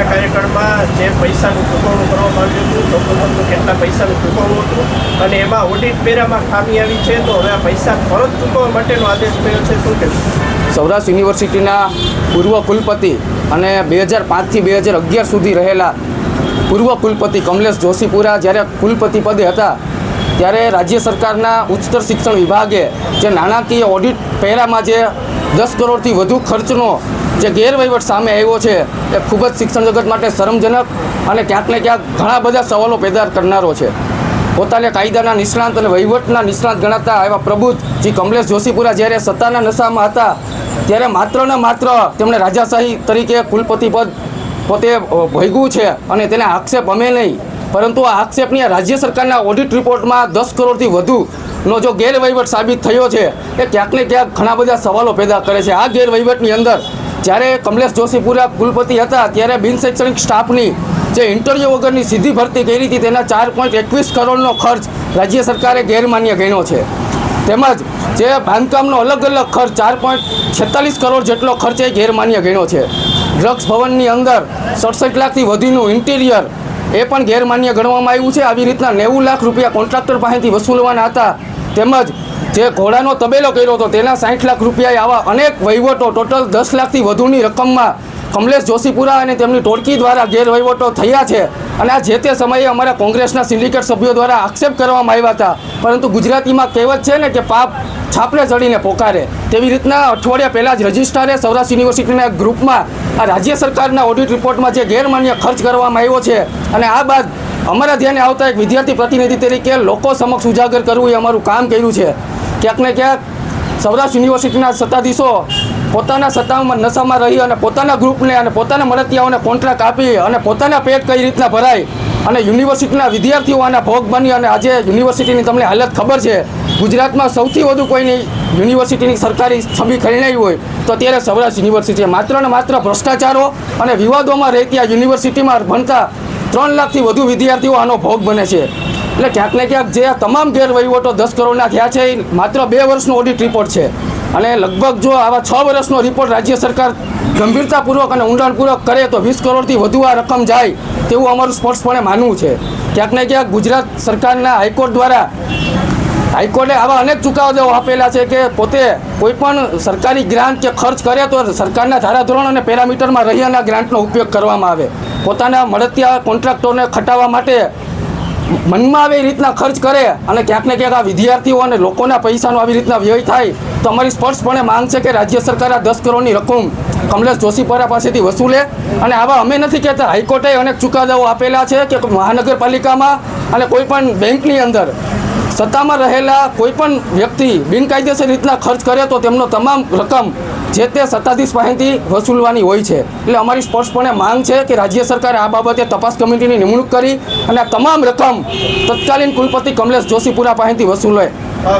આગળના કાર્યકાળમાં જે પૈસાનું ચૂકવણું કરવામાં આવ્યું હતું ચોખ્ખું કેટલા પૈસાનું ચૂકવણું હતું, અને એમાં ઓડિટ પેરામાં ખામી આવી છે, તો હવે આ પૈસા પરત ચૂકવવા માટેનો આદેશ થયો છે. શું કહેવું? સૌરાષ્ટ્ર યુનિવર્સિટીના પૂર્વ કુલપતિ અને બે હજાર પાંચથી બે હજાર અગિયાર સુધી રહેલા પૂર્વ કુલપતિ કમલેશ જોશીપુરા જ્યારે કુલપતિ પદે હતા, ત્યારે રાજ્ય સરકારના ઉચ્ચતર શિક્ષણ વિભાગે જે નાણાકીય ઓડિટ પહેલામાં જે દસ કરોડથી વધુ ખર્ચનો જે ગેરવહીવટ સામે આવ્યો છે એ ખૂબ જ શિક્ષણ જગત માટે શરમજનક અને ક્યાંક ને ક્યાંક ઘણા બધા સવાલો પેદા કરનારો છે. પોતાને કાયદાના નિષ્ણાંત અને વહીવટના નિષ્ણાંત ગણાતા એવા પ્રબુદ્ધ જી કમલેશ જોશીપુરા જ્યારે સત્તાના નશામાં હતા ત્યારે માત્ર ને માત્ર તેમણે રાજાશાહી તરીકે કુલપતિ પદ પોતે અ, છે અને તેને આક્ષેપ અમે નહીં પરંતુ આ આક્ષેપની રાજ્ય સરકારના ઓડિટ રિપોર્ટમાં દસ કરોડથી વધુનો જો ગેરવહીવટ સાબિત થયો છે એ ક્યાંક ને ક્યાંક ઘણા બધા સવાલો પેદા કરે છે. આ ગેરવહીવટની અંદર જ્યારે કમલેશ જોશીપુરા કુલપતિ હતા, ત્યારે બિન શૈક્ષણિક સ્ટાફની જે ઇન્ટરવ્યૂ વગરની સીધી ભરતી કરી હતી, તેના ચાર પોઈન્ટ એકવીસ કરોડનો ખર્ચ રાજ્ય સરકારે ગેરમાન્ય ગણ્યો છે. તેમજ જે બાંધકામનો અલગ અલગ ખર્ચ, ચાર પોઈન્ટ છેતાલીસ કરોડ જેટલો ખર્ચ એ ગેરમાન્ય ગણ્યો છે. ડ્રગ્સ ભવનની અંદર સડસઠ લાખથી વધુનું ઇન્ટિરિયર એ પણ ગેરમાન્ય ગણવામાં આવ્યું છે. આવી રીતના નેવું લાખ રૂપિયા કોન્ટ્રાક્ટર પાસેથી વસૂલવાના હતા. તેમજ જે ઘોડાનો તબેલો કર્યો હતો, તેના સાઠ લાખ રૂપિયાએ આવા અનેક વહીવટો, ટોટલ દસ લાખથી વધુની રકમમાં કમલેશ જોશીપુરા અને તેમની ટોળકી દ્વારા ગેરવહીવટો થયા છે. અને આ જે તે સમયે અમારા કોંગ્રેસના સિન્ડિકેટ સભ્યો દ્વારા આક્ષેપ કરવામાં આવ્યા હતા. પરંતુ ગુજરાતીમાં કહેવત છે ને કે પાપ છાપરે ચડીને પોકારે. તેવી રીતના અઠવાડિયા પહેલાં જ રજિસ્ટ્રારે સૌરાષ્ટ્ર યુનિવર્સિટીના ગ્રુપમાં આ રાજ્ય સરકારના ઓડિટ રિપોર્ટમાં જે ગેરમાન્ય ખર્ચ કરવામાં આવ્યો છે અને આ બાદ અમારા ધ્યાને આવતા એક વિદ્યાર્થી પ્રતિનિધિ તરીકે લોકો સમક્ષ ઉજાગર કરવું એ અમારું કામ કર્યું છે. ક્યાંક ને ક્યાંક સૌરાષ્ટ્ર યુનિવર્સિટીના સત્તાધીશો પોતાના સત્તામાં નશામાં રહી અને પોતાના ગ્રુપને અને પોતાના મળતિયાઓને કોન્ટ્રાક્ટ આપી અને પોતાના પેટ કઈ રીતના ભરાય અને યુનિવર્સિટીના વિદ્યાર્થીઓ આના ભોગ બની અને આજે યુનિવર્સિટીની તમને હાલત ખબર છે. ગુજરાતમાં સૌથી વધુ કોઈની યુનિવર્સિટીની સરકારી છબી ખરીણાઈ હોય તો અત્યારે સૌરાષ્ટ્ર યુનિવર્સિટી માત્ર ને માત્ર ભ્રષ્ટાચારો અને વિવાદોમાં રહેતી આ યુનિવર્સિટીમાં ભણતા ત્રણ લાખથી વધુ વિદ્યાર્થીઓ આનો ભોગ બને છે. એટલે ક્યાંક ને ક્યાંક જે આ તમામ ગેરવહીવટો દસ કરોડના થયા છે એ માત્ર બે વર્ષનો ઓડિટ રિપોર્ટ છે. અને લગભગ જો આવા છ વર્ષનો રિપોર્ટ રાજ્ય સરકાર ગંભીરતાપૂર્વક અને ઊંડાણપૂર્વક કરે તો વીસ કરોડથી વધુ આ રકમ જાય તેવું અમારું સ્પષ્ટપણે માનવું છે. ક્યાંક ને ક્યાંક ગુજરાત સરકારના હાઈકોર્ટ દ્વારા હાઈકોર્ટે આવા અનેક ચુકાદાઓ આપેલા છે કે પોતે કોઈપણ સરકારી ગ્રાન્ટ કે ખર્ચ કરે તો સરકારના ધારાધોરણ અને પેરામીટરમાં રહ્યાના ગ્રાન્ટનો ઉપયોગ કરવામાં આવે. પોતાના મળતિયા કોન્ટ્રાક્ટરને ખટાવવા માટે મનમાં આવે રીતના ખર્ચ કરે અને ક્યાંક ને ક્યાંક આ વિદ્યાર્થીઓ અને લોકોના પૈસાનો આવી રીતના વ્યય થાય, તો અમારી સ્પષ્ટપણે માંગ છે કે રાજ્ય સરકાર આ દસ કરોડની રકમ કમલેશ જોશીપરા પાસેથી વસૂલે. અને આવા અમે નથી કહેતા, હાઈકોર્ટે અનેક ચુકાદાઓ આપેલા છે કે મહાનગરપાલિકામાં અને કોઈ પણ બેંકની અંદર સત્તામાં રહેલા કોઈપણ વ્યક્તિ બિનકાયદેસર રીતના ખર્ચ કરે તો તેમનો તમામ રકમ જે તે સત્તાધીશ પાસેથી વસૂલવાની હોય છે. એટલે અમારી સ્પષ્ટપણે માંગ છે કે રાજ્ય સરકારે આ બાબતે તપાસ કમિટીની નિમણૂક કરી અને આ તમામ રકમ તત્કાલીન કુલપતિ કમલેશ જોશીપુરા પાસેથી વસૂલે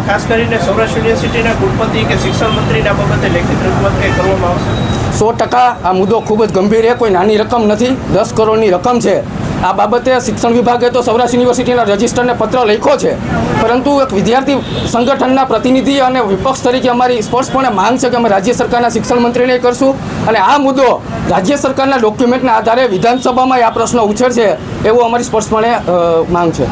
ખાસ કરીને સૌરાષ્ટ્ર યુનિવર્સિટીના કુલપતિ કે શિક્ષણ મંત્રીના બાબતે લેખિત રજૂઆત કંઈ કરવામાં આવશે? સો ટકા આ મુદ્દો ખૂબ જ ગંભીર છે. કોઈ નાની રકમ નથી. દસ કરોડની રકમ છે. આ બાબતે શિક્ષણ વિભાગે તો સૌરાષ્ટ્ર યુનિવર્સિટીના રજિસ્ટરને પત્ર લખ્યો છે. પરંતુ એક વિદ્યાર્થી સંગઠનના પ્રતિનિધિ અને વિપક્ષ તરીકે અમારી સ્પષ્ટપણે માંગ છે કે અમે રાજ્ય સરકારના શિક્ષણ મંત્રીને કરશું અને આ મુદ્દો રાજ્ય સરકારના ડોક્યુમેન્ટના આધારે વિધાનસભામાં આ પ્રશ્ન ઉછેરશે એવું અમારી સ્પષ્ટપણે માંગ છે.